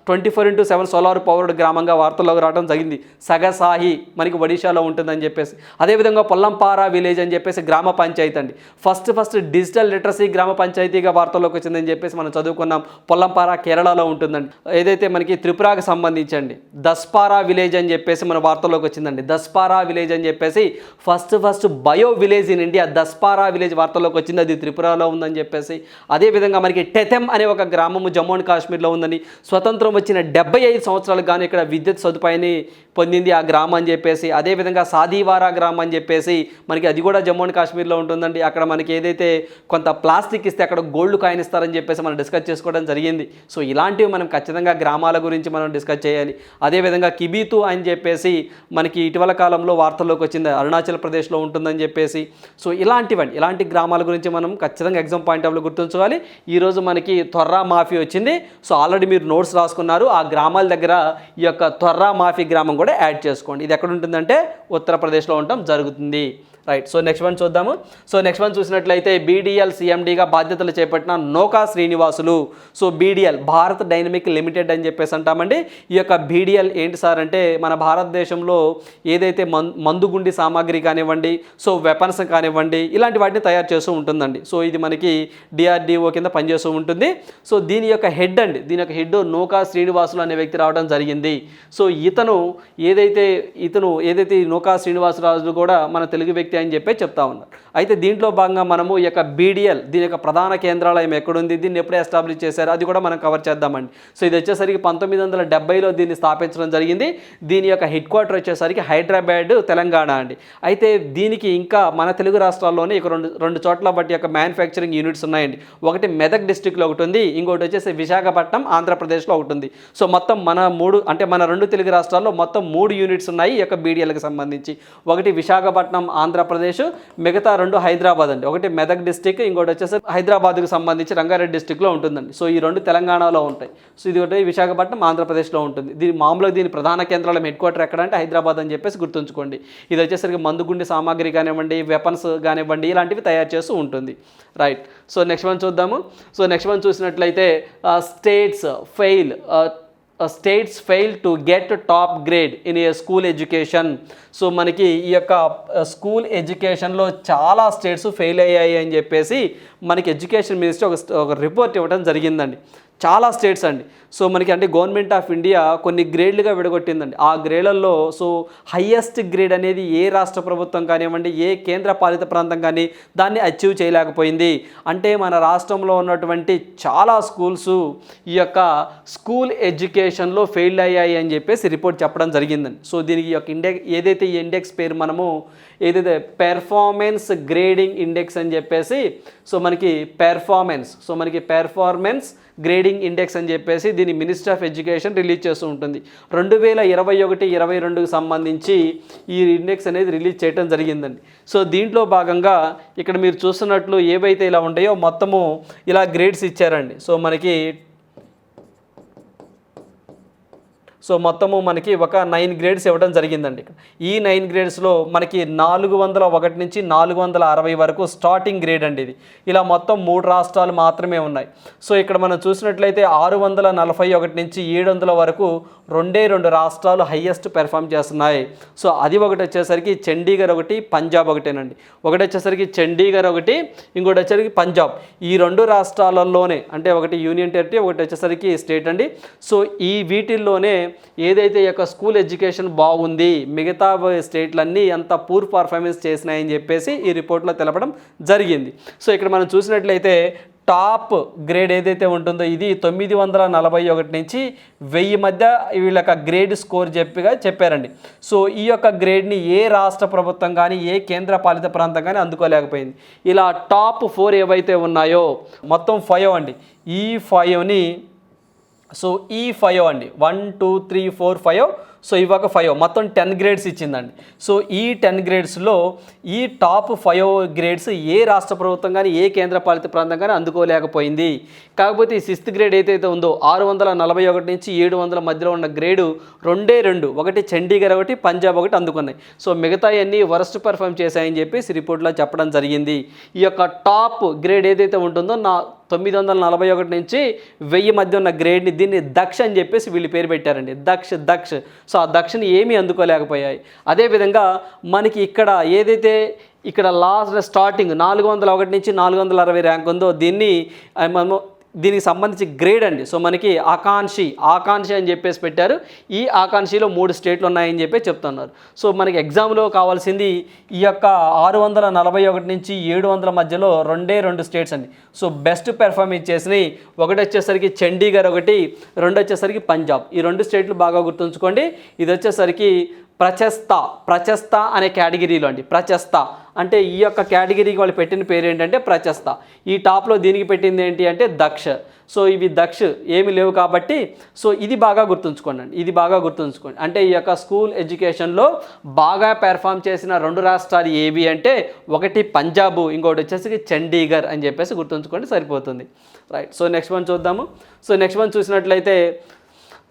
twenty four into seven solar powered గ్రామంగా వార్తల్లోకి రావడం జరిగింది. సగసాహి మనకి ఒడిశాలో ఉంటుందని చెప్పేసి. అదేవిధంగా పొల్లంపారా విలేజ్ అని చెప్పేసి గ్రామ పంచాయతీ అండి. ఫస్ట్ ఫస్ట్ డిజిటల్ లిటరసీ గ్రామ పంచాయతీగా వార్తల్లోకి వచ్చిందని చెప్పేసి మనం చదువుకున్నాం. పొల్లంపారా కేరళలో ఉంటుందండి. ఏదైతే మనకి త్రిపురకు సంబంధించండి. దస్పారా విలేజ్ అని చెప్పేసి మన వార్తల్లోకి వచ్చిందండి. దస్పారా విలేజ్ అని చెప్పేసి first first bio village in India Daspara village వార్తల్లోకి వచ్చింది. అది త్రిపురలో ఉందని చెప్పేసి అదేవిధంగా మనకి టెథెం అనే ఒక గ్రామము జమ్మూ అండ్ కాశ్మీర్లో ఉందని స్వతంత్రం వచ్చిన డెబ్బై ఐదు సంవత్సరాలకు కానీ ఇక్కడ విద్యుత్ సదుపాయాన్ని పొందింది ఆ గ్రామం అని చెప్పేసి అదేవిధంగా సాదీవారా గ్రామం అని చెప్పేసి మనకి అది కూడా జమ్మూ అండ్ కాశ్మీర్లో ఉంటుందండి. అక్కడ మనకి ఏదైతే కొంత ప్లాస్టిక్ ఇస్తే అక్కడ గోల్డ్ కాయిన్ ఇస్తారని చెప్పేసి మనం డిస్కస్ చేసుకోవడం జరిగింది. సో ఇలాంటివి మనం ఖచ్చితంగా గ్రామాల గురించి మనం డిస్కస్ చేయాలి. అదేవిధంగా కిబీతు అని చెప్పేసి మనకి ఇటీవల కాలంలో వార్తల్లోకి వచ్చింది. అరుణాచల్ ప్రదేశ్లో ఉంటుందని చెప్పేసి. సో ఇలాంటివండి ఇలాంటి గ్రామాల గురించి మనం ఖచ్చితంగా ఎగ్జామ్ పాయింట్ ఆఫ్లో గుర్తుంచుకోవాలి. ఈరోజు మనకి త్వర్రా మాఫీ వచ్చింది. సో ఆల్రెడీ మీరు నోట్స్ రాసుకున్నారు. ఆ గ్రామాల దగ్గర ఈ యొక్క త్వర్రా మాఫీ గ్రామం కూడా యాడ్ చేసుకోండి. ఇది ఎక్కడ ఉంటుందంటే ఉత్తరప్రదేశ్లో ఉండటం జరుగుతుంది. రైట్ సో నెక్స్ట్ వన్ చూద్దాము. సో నెక్స్ట్ వన్ చూసినట్లయితే బీడీఎల్ సీఎండీగా బాధ్యతలు చేపట్టిన నోకా Srinivasulu. So BDL Bharat dynamic limited అని చెప్పేసి అంటామండి. ఈ యొక్క బీడీఎల్ ఏంటి సార్ అంటే మన భారతదేశంలో ఏదైతే మం మందుగుండి సామాగ్రి కానివ్వండి సో వెపన్స్ కానివ్వండి ఇలాంటి వాటిని తయారు చేస్తూ ఉంటుందండి. సో ఇది మనకి డిఆర్డిఓ కింద పనిచేస్తూ ఉంటుంది. సో దీని యొక్క హెడ్ అండి దీని యొక్క హెడ్ నోకా శ్రీనివాసులు అనే వ్యక్తి రావడం జరిగింది. సో ఇతను ఏదైతే ఇతను ఏదైతే నోకా శ్రీనివాసరాజు కూడా మన తెలుగు వ్యక్తి అని చెప్పి చెప్తా ఉన్నారు. అయితే దీంట్లో భాగంగా మనము ఈ యొక్క బీడిఎల్ దీని యొక్క ప్రధాన కేంద్రాలయం ఎక్కడుంది దీన్ని ఎప్పుడు ఎస్టాబ్లిష్ చేశారు అది కూడా మనం కవర్ చేద్దామండి. సో ఇది వచ్చేసరికి పంతొమ్మిది వందల డెబ్బైలో దీన్ని స్థాపించడం జరిగింది. దీని యొక్క హెడ్ క్వార్టర్ వచ్చేసరికి హైదరాబాద్ తెలంగాణ అండి. అయితే దీనికి ఇంకా మన తెలుగు రాష్ట్రాల్లోనే ఇక రెండు రెండు చోట్ల బట్టి యొక్క మ్యానుఫ్యాక్చరింగ్ యూనిట్స్ ఉన్నాయండి. ఒకటి మెదక్ డిస్టిక్లో ఒకటి ఉంది ఇంకోటి వచ్చేసి విశాఖపట్నం ఆంధ్రప్రదేశ్లో ఒకటి ఉంది. సో మొత్తం మన మూడు అంటే మన రెండు తెలుగు రాష్ట్రాల్లో మొత్తం మూడు యూనిట్స్ ఉన్నాయి ఈ యొక్క బీడీఎల్కి సంబంధించి. ఒకటి విశాఖపట్నం ఆంధ్రప్రదేశ్ మిగతా రెండు హైదరాబాద్ అండి. ఒకటి మెదక్ డిస్టిక్ ఇంకోటి వచ్చేసి హైదరాబాద్కు సంబంధించి రంగారెడ్డి డిస్టిక్లో ఉంటుందండి. సో ఈ రెండు తెలంగాణలో ఉంటాయి. సో ఇది ఒకటి విశాఖపట్నం ఆంధ్రప్రదేశ్లో ఉంటుంది. దీని మామూలుగా దీని ప్రధాన కేంద్రాల హెడ్ క్వార్టర్ ఎక్కడ అంటే హైదరాబాద్ అని చెప్పేసి గుర్తుంచుకోండి. ఇది వచ్చేసరికి మందుగుండి సామాగ్రి కానివ్వండి వెపన్స్ కానివ్వండి ఇలాంటివి తయారు చేస్తూ ఉంటుంది. రైట్. సో నెక్స్ట్ వన్ చూద్దాము. సో నెక్స్ట్ వన్ చూసినట్లయితే states fail states fail to get top grade in a school education so మనకి ఈ యొక్క uh, స్కూల్ ఎడ్యుకేషన్లో చాలా స్టేట్స్ ఫెయిల్ అయ్యాయి అని చెప్పేసి మనకి ఎడ్యుకేషన్ మినిస్టర్ ఒక ఒక రిపోర్ట్ ఇవ్వడం జరిగిందండి. చాలా స్టేట్స్ అండి. సో మనకి అంటే గవర్నమెంట్ ఆఫ్ ఇండియా కొన్ని గ్రేడ్లుగా విడగొట్టిందండి. ఆ గ్రేడ్లలో సో హయ్యెస్ట్ గ్రేడ్ అనేది ఏ రాష్ట్ర ప్రభుత్వం కానివ్వండి ఏ కేంద్ర పాలిత ప్రాంతం కానీ దాన్ని అచీవ్ చేయలేకపోయింది. అంటే మన రాష్ట్రంలో ఉన్నటువంటి చాలా స్కూల్స్ ఈ యొక్క స్కూల్ ఎడ్యుకేషన్లో ఫెయిల్ అయ్యాయి అని చెప్పేసి రిపోర్ట్ చెప్పడం జరిగిందండి. సో దీనికి ఈ యొక్క ఇండెక్స్ ఏదైతే ఈ ఇండెక్స్ పేరు మనము ఏదైతే పెర్ఫార్మెన్స్ గ్రేడింగ్ ఇండెక్స్ అని చెప్పేసి సో మనకి పెర్ఫార్మెన్స్ సో మనకి పెర్ఫార్మెన్స్ గ్రేడింగ్ ఇండెక్స్ అని చెప్పేసి దీన్ని మినిస్టర్ ఆఫ్ ఎడ్యుకేషన్ రిలీజ్ చేస్తూ ఉంటుంది. రెండు వేల ఇరవై ఒకటి ఇరవై రెండుకు సంబంధించి ఈ ఇండెక్స్ అనేది రిలీజ్ చేయడం జరిగిందండి. సో దీంట్లో భాగంగా ఇక్కడ మీరు చూస్తున్నట్లు ఏవైతే ఇలా ఉంటాయో మొత్తము ఇలా గ్రేడ్స్ ఇచ్చారండి. సో మనకి సో మొత్తము మనకి ఒక నైన్ గ్రేడ్స్ ఇవ్వడం జరిగిందండి ఇక్కడ. ఈ నైన్ గ్రేడ్స్లో మనకి నాలుగు వందల ఒకటి నుంచి నాలుగు వందల అరవై వరకు స్టార్టింగ్ గ్రేడ్ అండి ఇది. ఇలా మొత్తం మూడు రాష్ట్రాలు మాత్రమే ఉన్నాయి. సో ఇక్కడ మనం చూసినట్లయితే ఆరు వందల నలభై ఒకటి నుంచి ఏడు వందల వరకు రెండే రెండు రాష్ట్రాలు హయ్యెస్ట్ పెర్ఫామ్ చేస్తున్నాయి. సో అది ఒకటి వచ్చేసరికి చండీగఢ్ ఒకటి పంజాబ్ ఒకటేనండి. ఒకటి వచ్చేసరికి చండీగఢ్ ఒకటి ఇంకోటి వచ్చేసరికి పంజాబ్. ఈ రెండు రాష్ట్రాలలోనే అంటే ఒకటి యూనియన్ టెరిటరీ ఒకటి వచ్చేసరికి స్టేట్ అండి. సో ఈ వీటిల్లోనే ఏదైతే ఈ యొక్క స్కూల్ ఎడ్యుకేషన్ బాగుంది మిగతా స్టేట్లన్నీ అంత పూర్ పర్ఫార్మెన్స్ చేసినాయని చెప్పేసి ఈ రిపోర్ట్లో తెలపడం జరిగింది. సో ఇక్కడ మనం చూసినట్లయితే టాప్ గ్రేడ్ ఏదైతే ఉంటుందో ఇది తొమ్మిది వందల నలభై ఒకటి నుంచి వెయ్యి మధ్య వీళ్ళ యొక్క గ్రేడ్ స్కోర్ చెప్పిగా చెప్పారండి. సో ఈ యొక్క గ్రేడ్ని ఏ రాష్ట్ర ప్రభుత్వం కానీ ఏ కేంద్ర పాలిత ప్రాంతం కానీ అందుకోలేకపోయింది. ఇలా టాప్ ఫోర్ ఏవైతే ఉన్నాయో మొత్తం ఫైవ్ అండి. ఈ ఫైవ్ని సో ఈ ఫైవ్ అండి one two three four five so ఇవ్వక ఫైవ్ oh. మొత్తం టెన్ గ్రేడ్స్ ఇచ్చిందండి. సో ఈ టెన్ గ్రేడ్స్లో ఈ టాప్ ఫైవ్ గ్రేడ్స్ ఏ రాష్ట్ర ప్రభుత్వం కానీ ఏ కేంద్ర పాలిత ప్రాంతం కానీ అందుకోలేకపోయింది. కాకపోతే ఈ సిక్స్త్ గ్రేడ్ ఏదైతే ఉందో ఆరు వందల నలభై ఒకటి నుంచి ఏడు వందల మధ్యలో ఉన్న గ్రేడు రెండే రెండు. ఒకటి చండీగఢ్ ఒకటి పంజాబ్ ఒకటి అందుకున్నాయి. సో మిగతా అన్నీ వరస్ట్ పర్ఫామ్ చేశాయని చెప్పేసి రిపోర్ట్లో చెప్పడం జరిగింది. ఈ యొక్క టాప్ గ్రేడ్ ఏదైతే ఉంటుందో నా తొమ్మిది వందల నలభై ఒకటి నుంచి వెయ్యి మధ్య ఉన్న గ్రేడ్ని దీన్ని దక్ష అని చెప్పేసి వీళ్ళు పేరు పెట్టారండి. దక్ష దక్ష. సో ఆ దక్షిణ ఏమీ అందుకోలేకపోయాయి. అదేవిధంగా మనకి ఇక్కడ ఏదైతే ఇక్కడ లాస్ట్ స్టార్టింగ్ నాలుగు వందల ఒకటి నుంచి నాలుగు వందల అరవై ర్యాంక్ ఉందో దీన్ని మనము దీనికి సంబంధించి గ్రేడ్ అండి. సో మనకి ఆకాంక్షి ఆకాంక్షి అని చెప్పేసి పెట్టారు. ఈ ఆకాంక్షిలో మూడు స్టేట్లు ఉన్నాయని చెప్పి చెప్తున్నారు. సో మనకి ఎగ్జామ్లో కావాల్సింది ఈ యొక్క ఆరు వందల నలభై ఒకటి నుంచి ఏడు వందల మధ్యలో రెండే రెండు స్టేట్స్ అండి. సో బెస్ట్ పెర్ఫార్మెన్స్ చేసినవి ఒకటి వచ్చేసరికి చండీగఢ్ ఒకటి రెండు వచ్చేసరికి పంజాబ్. ఈ రెండు స్టేట్లు బాగా గుర్తుంచుకోండి. ఇది వచ్చేసరికి ప్రచస్త ప్రచస్త అనే కేటగిరీలో అండి. ప్రచస్త అంటే ఈ యొక్క కేటగిరీకి వాళ్ళు పెట్టిన పేరు ఏంటంటే ప్రచస్త ఈ టాప్లో దీనికి పెట్టింది ఏంటి అంటే దక్ష. సో ఇవి దక్ష ఏమి లేవు కాబట్టి సో ఇది బాగా గుర్తుంచుకోండి ఇది బాగా గుర్తుంచుకోండి. అంటే ఈ యొక్క స్కూల్ ఎడ్యుకేషన్లో బాగా పెర్ఫామ్ చేసిన రెండు రాష్ట్రాలు ఏవి అంటే ఒకటి పంజాబు ఇంకోటి వచ్చేసి చండీగఢ్ అని చెప్పేసి గుర్తుంచుకోండి సరిపోతుంది. రైట్. సో నెక్స్ట్ వన్ చూద్దాము. సో నెక్స్ట్ వన్ చూసినట్లయితే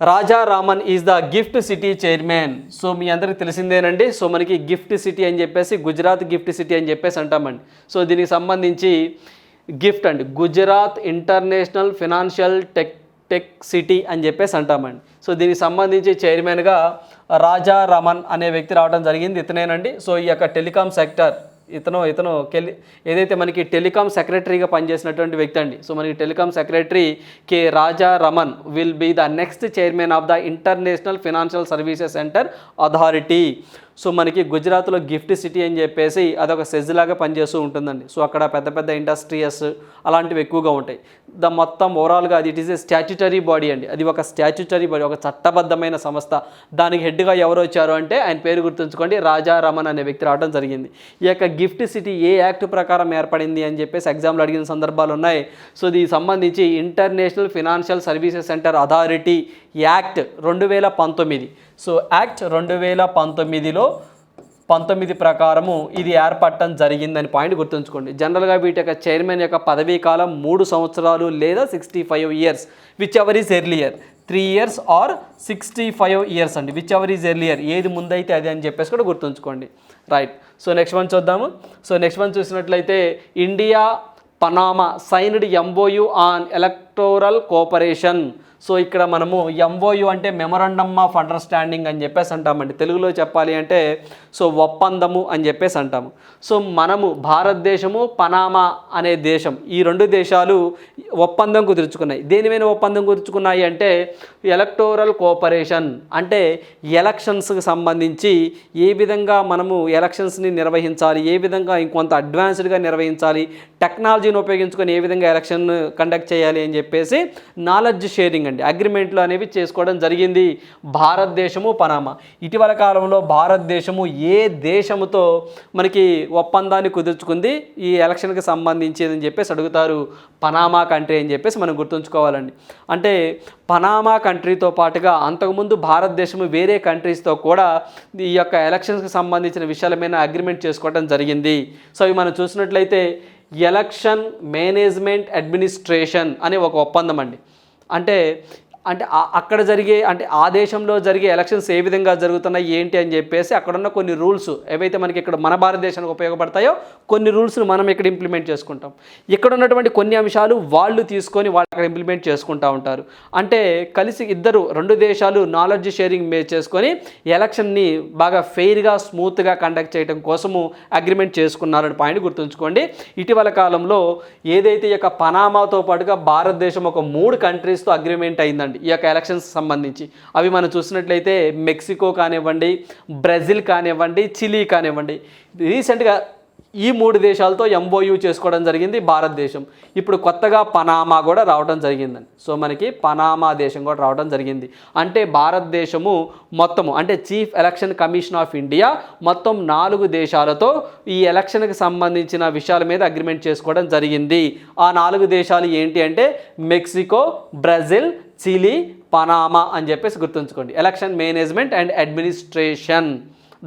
Raja Raman is the gift city chairman. So మీ అందరికి తెలిసిందేనండి సో మనకి గిఫ్ట్ సిటీ అని చెప్పేసి గుజరాత్ గిఫ్ట్ సిటీ అని చెప్పేసి అంటామండి. సో దీనికి సంబంధించి గిఫ్ట్ అండి Gujarat international financial tech tech city అని చెప్పేసి అంటామండి. సో దీనికి సంబంధించి చైర్మన్గా రాజా రమన్ అనే వ్యక్తి రావడం జరిగింది ఇతనేనండి. సో ఈ యొక్క టెలికాం సెక్టర్ ఇతను ఇతను కెలి ఏదైతే మనకి టెలికాం సెక్రటరీగా పనిచేసినటువంటి వ్యక్తి అండి. సో మనకి telecom secretary K Raja Raman will be the next chairman of the international financial services centre authority. So మనకి గుజరాత్లో గిఫ్ట్ సిటీ అని చెప్పేసి అదొక సెజ్ లాగా పనిచేస్తూ ఉంటుందండి. సో అక్కడ పెద్ద పెద్ద ఇండస్ట్రీస్ అలాంటివి ఎక్కువగా ఉంటాయి. ద మొత్తం ఓవరాల్గా అది it is a statutory body అండి. అది ఒక స్టాచ్యుటరీ బాడీ ఒక చట్టబద్ధమైన సంస్థ. దానికి హెడ్గా ఎవరు వచ్చారు అంటే ఆయన పేరు గుర్తుంచుకోండి రాజా రమన్ అనే వ్యక్తి రావడం జరిగింది. ఈ యొక్క గిఫ్ట్ సిటీ ఏ యాక్ట్ ప్రకారం ఏర్పడింది అని చెప్పేసి ఎగ్జామ్లో అడిగిన సందర్భాలు ఉన్నాయి. సో దీనికి సంబంధించి international financial services centre authority act రెండు వేల పంతొమ్మిది. సో యాక్ట్ రెండు వేల పంతొమ్మిదిలో పంతొమ్మిది ప్రకారము ఇది ఏర్పడటం జరిగిందని పాయింట్ గుర్తుంచుకోండి. జనరల్గా వీటి యొక్క చైర్మన్ యొక్క పదవీ కాలం మూడు సంవత్సరాలు లేదా sixty five years whichever is earlier three years or sixty five years అండి. విచ్ ఎవర్ ఈజ్ ఎర్లియర్ ఏది ముందైతే అది అని చెప్పేసి కూడా గుర్తుంచుకోండి. రైట్ సో నెక్స్ట్ వన్ చూద్దాము. సో నెక్స్ట్ వన్ చూసినట్లయితే India Panama signed MOU on electoral cooperation so ఇక్కడ మనము ఎంఓయు అంటే మెమొరండమ్ ఆఫ్ అండర్స్టాండింగ్ అని చెప్పేసి అంటామండి. తెలుగులో చెప్పాలి అంటే సో ఒప్పందము అని చెప్పేసి అంటాము. సో మనము భారతదేశము పనామా అనే దేశం ఈ రెండు దేశాలు ఒప్పందం కుదుర్చుకున్నాయి. దేనిమైన ఒప్పందం కుదుర్చుకున్నాయి అంటే ఎలక్టోరల్ కోఆపరేషన్ అంటే ఎలక్షన్స్కి సంబంధించి ఏ విధంగా మనము ఎలక్షన్స్ని నిర్వహించాలి ఏ విధంగా ఇంకొంత అడ్వాన్స్డ్గా నిర్వహించాలి టెక్నాలజీని ఉపయోగించుకొని ఏ విధంగా ఎలక్షన్ కండక్ట్ చేయాలి అని చెప్పేసి నాలెడ్జ్ షేరింగ్ అండి. అగ్రిమెంట్లు అనేవి చేసుకోవడం జరిగింది. భారతదేశము పనామా. ఇటీవల కాలంలో భారతదేశము ఏ దేశముతో మనకి ఒప్పందాన్ని కుదుర్చుకుంది? ఈ ఎలక్షన్కి సంబంధించేది అని చెప్పేసి అడుగుతారు పనామా కంట్రీ అని చెప్పేసి మనం గుర్తుంచుకోవాలండి. అంటే పనామా కంట్రీతో పాటుగా అంతకుముందు భారతదేశము వేరే కంట్రీస్తో కూడా ఈ యొక్క ఎలక్షన్స్కి సంబంధించిన విషయాల మీద అగ్రిమెంట్ చేసుకోవడం జరిగింది. సో ఇవి మనం చూసినట్లయితే ఎలక్షన్ మేనేజ్మెంట్ అడ్మినిస్ట్రేషన్ అనే ఒక ఒప్పందం అండి. అంటే అంటే అక్కడ జరిగే అంటే ఆ దేశంలో జరిగే ఎలక్షన్స్ ఏ విధంగా జరుగుతున్నాయి ఏంటి అని చెప్పేసి అక్కడున్న కొన్ని రూల్స్ ఏవైతే మనకి ఇక్కడ మన భారతదేశానికి ఉపయోగపడతాయో కొన్ని రూల్స్ను మనం ఇక్కడ ఇంప్లిమెంట్ చేసుకుంటాం. ఇక్కడ ఉన్నటువంటి కొన్ని అంశాలు వాళ్ళు తీసుకొని వాళ్ళు అక్కడ ఇంప్లిమెంట్ చేసుకుంటూ ఉంటారు. అంటే కలిసి ఇద్దరు రెండు దేశాలు నాలెడ్జ్ షేరింగ్ మే చేసుకొని ఎలక్షన్ని బాగా ఫెయిర్గా స్మూత్గా కండక్ట్ చేయడం కోసము అగ్రిమెంట్ చేసుకున్నారని పాయింట్ గుర్తుంచుకోండి. ఇటీవల కాలంలో ఏదైతే ఈ యొక్క పనామాతో పాటుగా భారతదేశం ఒక మూడు కంట్రీస్తో అగ్రిమెంట్ అయిందండి. ఈ యొక్క ఎలక్షన్స్ సంబంధించి. అవి మనం చూసినట్లయితే మెక్సికో కానివ్వండి బ్రెజిల్ కానివ్వండి చిలీ కానివ్వండి. రీసెంట్గా ఈ మూడు దేశాలతో ఎంఓయూ చేసుకోవడం జరిగింది భారతదేశం. ఇప్పుడు కొత్తగా పనామా కూడా రావడం జరిగిందండి. సో మనకి పనామా దేశం కూడా రావడం జరిగింది. అంటే భారతదేశము మొత్తము అంటే chief election commission of India మొత్తం నాలుగు దేశాలతో ఈ ఎలక్షన్కి సంబంధించిన విషయాల మీద అగ్రిమెంట్ చేసుకోవడం జరిగింది. ఆ నాలుగు దేశాలు ఏంటి అంటే మెక్సికో బ్రెజిల్ చిలీ పనామా అని చెప్పేసి గుర్తుంచుకోండి. Election management and administration.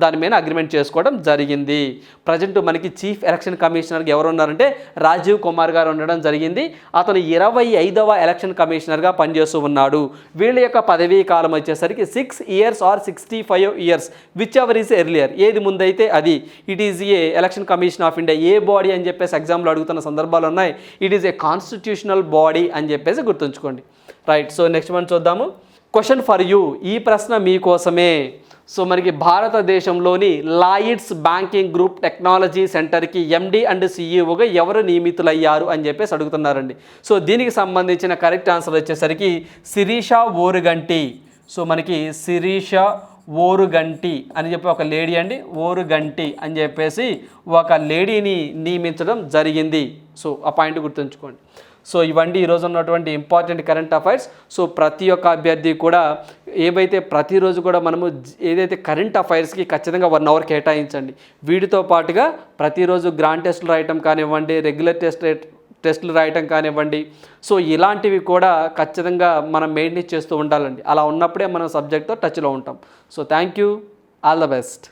దాని మీద అగ్రిమెంట్ చేసుకోవడం జరిగింది. ప్రజెంట్ మనకి చీఫ్ ఎలక్షన్ కమిషనర్గా ఎవరు ఉన్నారంటే రాజీవ్ కుమార్ గారు ఉండడం జరిగింది. అతను ఇరవై ఐదవ ఎలక్షన్ కమిషనర్గా పనిచేస్తూ ఉన్నాడు. వీళ్ళ యొక్క పదవీ కాలం వచ్చేసరికి six years or sixty five years whichever is earlier ఏది ముందైతే అది. It is a election commission of India a body అని చెప్పేసి ఎగ్జామ్లో అడుగుతున్న సందర్భాలు ఉన్నాయి. It is a constitutional body అని చెప్పేసి గుర్తుంచుకోండి. రైట్ సో నెక్స్ట్ మనం చూద్దాము. క్వశ్చన్ ఫర్ యూ ఈ ప్రశ్న మీకోసమే. సో మనకి భారతదేశంలోని లాయిడ్స్ బ్యాంకింగ్ గ్రూప్ టెక్నాలజీ సెంటర్కి ఎండి అండ్ సిఇఓగా ఎవరు నియమితులయ్యారు అని చెప్పేసి అడుగుతున్నారండి. సో దీనికి సంబంధించిన కరెక్ట్ ఆన్సర్ వచ్చేసరికి శిరీష ఓరుగంటి. సో మనకి శిరీష ఓరుగంటి అని చెప్పి ఒక లేడీ అండి. ఓరుగంటి అని చెప్పేసి ఒక లేడీని నియమించడం జరిగింది. సో ఆ పాయింట్ గుర్తుంచుకోండి. సో ఇవన్నీ ఈరోజు ఉన్నటువంటి ఇంపార్టెంట్ కరెంట్ అఫైర్స్ సో ప్రతి ఒక్క అభ్యర్థి కూడా ఏవైతే ప్రతిరోజు కూడా మనము ఏదైతే కరెంట్ అఫైర్స్కి ఖచ్చితంగా వన్ అవర్ కేటాయించండి. వీటితో పాటుగా ప్రతిరోజు గ్రాండ్ టెస్టులు రాయటం కానివ్వండి రెగ్యులర్ టెస్ట్ టెస్టులు రాయటం కానివ్వండి. సో ఇలాంటివి కూడా ఖచ్చితంగా మనం మెయింటైన్ చేస్తూ ఉండాలండి. అలా ఉన్నప్పుడే మనం సబ్జెక్ట్తో టచ్లో ఉంటాం. So thank you all the best